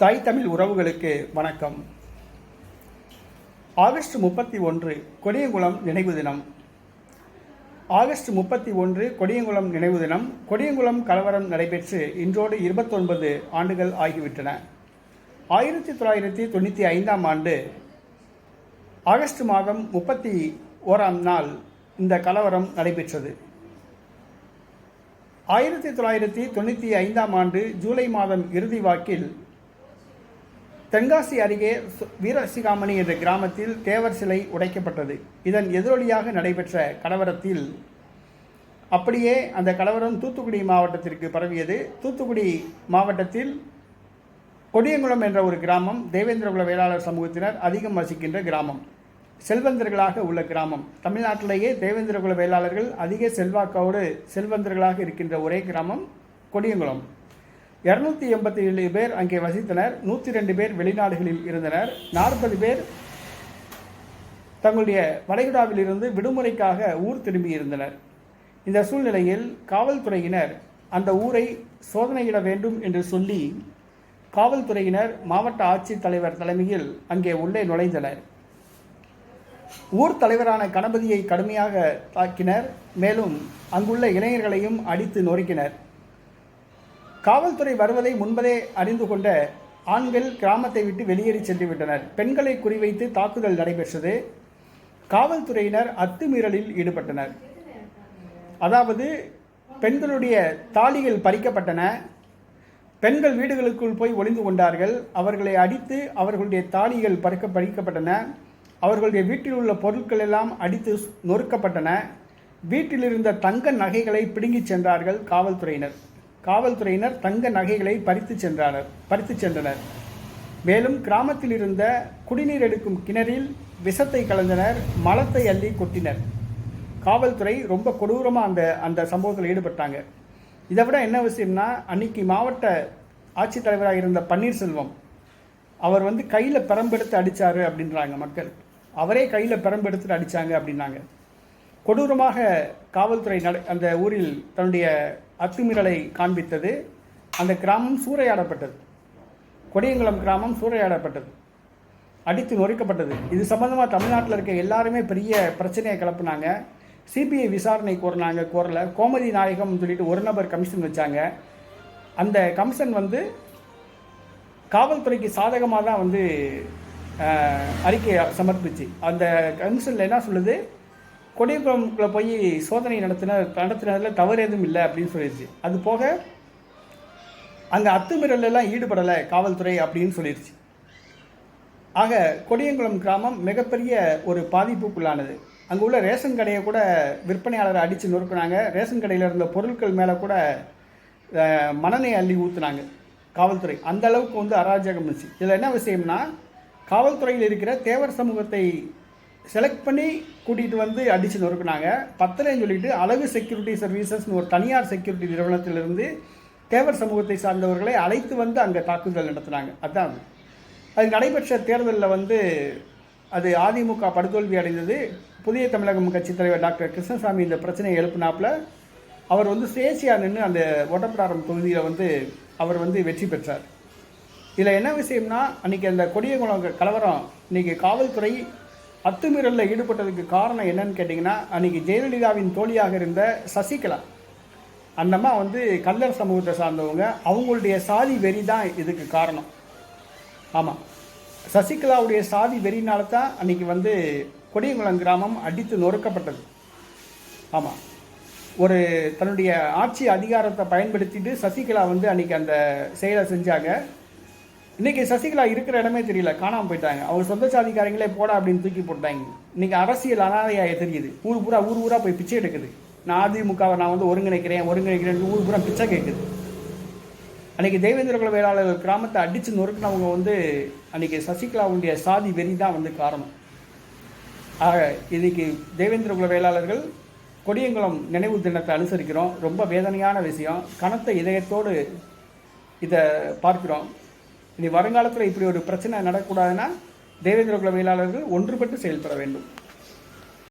தாய் தமிழ் உறவுகளுக்கு வணக்கம். ஆகஸ்ட் முப்பத்தி ஒன்று கொடியங்குளம் நினைவு தினம். ஆகஸ்ட் முப்பத்தி ஒன்று கொடியங்குளம் நினைவு தினம். கொடியங்குளம் கலவரம் நடைபெற்று இன்றோடு இருபத்தொன்பது ஆண்டுகள் ஆகிவிட்டன. ஆயிரத்தி தொள்ளாயிரத்தி தொண்ணூற்றி ஐந்தாம் ஆண்டு ஆகஸ்ட் மாதம் முப்பத்தி ஓராம் நாள் இந்த கலவரம் நடைபெற்றது. ஆயிரத்தி தொள்ளாயிரத்தி தொண்ணூற்றி ஐந்தாம் ஆண்டு ஜூலை மாதம் இறுதி வாக்கில் தென்காசி அருகே சு- வீரசிகாமணி என்ற கிராமத்தில் தேவர் சிலை உடைக்கப்பட்டது. இதன் எதிரொலியாக நடைபெற்ற கலவரத்தில் அப்படியே அந்த கலவரம் தூத்துக்குடி மாவட்டத்திற்கு பரவியது. தூத்துக்குடி மாவட்டத்தில் கொடியங்குளம் என்ற ஒரு கிராமம் தேவேந்திரகுல வேளாளர் சமூகத்தினர் அதிகம் வசிக்கின்ற கிராமம். செல்வந்தர்களாக உள்ள கிராமம். தமிழ்நாட்டிலேயே தேவேந்திரகுல வேளாளர்கள் அதிக செல்வாக்கோடு செல்வந்தர்களாக இருக்கின்ற ஒரே கிராமம் கொடியங்குளம். இரநூத்தி எண்பத்தி ஏழு பேர் அங்கே வசித்தனர். நூற்றி ரெண்டு பேர் வெளிநாடுகளில் இருந்தனர். நாற்பது பேர் தங்களுடைய வளைகுடாவிலிருந்து விடுமுறைக்காக ஊர் திரும்பியிருந்தனர். இந்த சூழ்நிலையில் காவல்துறையினர் அந்த ஊரை சோதனையிட வேண்டும் என்று சொல்லி காவல்துறையினர் மாவட்ட ஆட்சித்தலைவர் தலைமையில் அங்கே உள்ளே நுழைந்தனர். ஊர் தலைவரான கணபதியை கடுமையாக தாக்கினர். மேலும் அங்குள்ள இளைஞர்களையும் அடித்து நொறுக்கினர். காவல்துறை வருவதை முன்பதே அறிந்து கொண்ட ஆண்கள் கிராமத்தை விட்டு வெளியேறி சென்று விட்டனர் பெண்களை குறிவைத்து தாக்குதல் நடைபெற்றது. காவல்துறையினர் அத்துமீறலில் ஈடுபட்டனர். அதாவது பெண்களுடைய தாலிகள் பறிக்கப்பட்டன. பெண்கள் வீடுகளுக்குள் போய் ஒளிந்து கொண்டார்கள். அவர்களை அடித்து அவர்களுடைய தாலிகள் பறிக்க பறிக்கப்பட்டன. அவர்களுடைய வீட்டில் உள்ள பொருட்கள் எல்லாம் அடித்து நொறுக்கப்பட்டன. வீட்டில் இருந்த தங்க நகைகளை பிடுங்கிச் சென்றார்கள் காவல்துறையினர். காவல்துறையினர் தங்க நகைகளை பறித்து சென்றனர் பறித்து சென்றனர். மேலும் கிராமத்தில் இருந்த குடிநீர் எடுக்கும் கிணறில் விஷத்தை கலந்தனர் மலத்தை அள்ளி கொட்டினர். காவல்துறை ரொம்ப கொடூரமாக அந்த அந்த சம்பவத்தில் ஈடுபட்டாங்க. இதை விட என்ன விஷயம்னா அன்னைக்கு மாவட்ட ஆட்சித்தலைவராக இருந்த பன்னீர்செல்வம் அவர் வந்து கையில் பெரம்பெடுத்து அடித்தார் அப்படின்றாங்க மக்கள். அவரே கையில் பெரம்பெடுத்து அடித்தாங்க அப்படின்னாங்க. கொடூரமாக காவல்துறை நட அந்த ஊரில் தன்னுடைய அத்துமீறலை காண்பித்தது. அந்த கிராமம் சூறையாடப்பட்டது. கொடியங்குளம் கிராமம் சூறையாடப்பட்டது. அடித்து நொறுக்கப்பட்டது. இது சம்பந்தமாக தமிழ்நாட்டில் இருக்க எல்லாருமே பெரிய பிரச்சனையை கிளப்புனாங்க. சிபிஐ விசாரணை கோரினாங்க கோரல. கோமதி நாயகம் சொல்லிட்டு ஒரு நபர் கமிஷன் வச்சாங்க. அந்த கமிஷன் வந்து காவல்துறைக்கு சாதகமாக தான் வந்து அறிக்கையை சமர்ப்பிச்சு. அந்த கமிஷனில் என்ன சொல்லுது? கொடியகுளம்குள்ள போய் சோதனை நடத்தின நடத்தினதில் தவறு எதுவும் இல்லை அப்படின்னு சொல்லிடுச்சு அது போக அங்கே அத்துமீறலெல்லாம் ஈடுபடலை காவல்துறை அப்படின்னு சொல்லிடுச்சு ஆக கொடியங்குளம் கிராமம் மிகப்பெரிய ஒரு பாதிப்புக்குள்ளானது. அங்கே உள்ள ரேஷன் கடையை கூட விற்பனையாளரை அடித்து நொறுக்குனாங்க. ரேஷன் கடையில் இருந்த பொருட்கள் மேலே கூட மணனை அள்ளி ஊற்றுனாங்க காவல்துறை. அந்த அளவுக்கு வந்து அராஜகம் இருந்துச்சு. இதில் என்ன விஷயம்னா காவல்துறையில் இருக்கிற தேவர் சமூகத்தை செலக்ட் பண்ணி கூட்டிகிட்டு வந்து அடித்து நொறுக்குனாங்க. பத்தலைன்னு சொல்லிட்டு அழகு செக்யூரிட்டி சர்வீசஸ்னு ஒரு தனியார் செக்யூரிட்டி நிறுவனத்திலிருந்து தேவர் சமூகத்தை சார்ந்தவர்களை அழைத்து வந்து அங்கே தாக்குதல் நடத்தினாங்க. அதான். அது. நடைபெற்ற தேர்தலில் வந்து அது அதிமுக படுதோல்வி அடைந்தது. புதிய தமிழகம் கட்சித் தலைவர் டாக்டர் கிருஷ்ணசாமி இந்த பிரச்சனையை எழுப்பினாப்புல அவர் வந்து சுயேட்சையாக நின்று அந்த ஒட்டப்பிடாரம் தொகுதியில் வந்து அவர் வந்து வெற்றி பெற்றார். இதில் என்ன விஷயம்னா அன்றைக்கி அந்த கொடியகுளம் கலவரம் இன்றைக்கி காவல்துறை அத்துமீறலில் ஈடுபட்டதுக்கு காரணம் என்னன்னு கேட்டிங்கன்னா அன்றைக்கி ஜெயலலிதாவின் தோழியாக இருந்த சசிகலா. அந்தம்மா வந்து கல்லர் சமூகத்தை சார்ந்தவங்க. அவங்களுடைய சாதி வெறி தான் இதுக்கு காரணம். ஆமாம் சசிகலாவுடைய சாதி வெறினால தான் அன்னைக்கு வந்து கொடியங்குளம் கிராமம் அடித்து நொறுக்கப்பட்டது. ஆமாம் ஒரு தன்னுடைய ஆட்சி அதிகாரத்தை பயன்படுத்திட்டு சசிகலா வந்து அன்னைக்கு அந்த செயலை செஞ்சாங்க. இன்னைக்கு சசிகலா இருக்கிற இடமே தெரியல காணாமல் போயிட்டாங்க. அவங்க சொந்த சாதிக்காரங்களே போடா அப்படின்னு தூக்கி போட்டாங்க. இன்னைக்கு அரசியல் அனாதையாக தெரியுது. ஊர் பூரா ஊர் ஊரா போய் பிச்சை எடுக்குது. நான் அதிமுகவை நான் வந்து ஒருங்கிணைக்கிறேன் ஒருங்கிணைக்கிறேன் ஊர் பூரா பிச்சை கேட்குது அன்னைக்கு தேவேந்திரகுல வேளாளர் கிராமத்தை அடித்து நொறுக்குனவங்க வந்து அன்னைக்கு சசிகலாவுடைய சாதி வெறி தான் வந்து காரணம். ஆக இன்னைக்கு தேவேந்திரகுல வேளாளர்கள் கொடியங்குளம் நினைவு தினத்தை அனுசரிக்கிறோம். ரொம்ப வேதனையான விஷயம். கனத்த இதயத்தோடு இதை பார்க்கிறோம். இனி வருங்காலத்தில் இப்படி ஒரு பிரச்சனை நடக்கக்கூடாதுன்னா தேவேந்திரகுல வேளாளர்கள் ஒன்றுபட்டு செயல்பட வேண்டும்.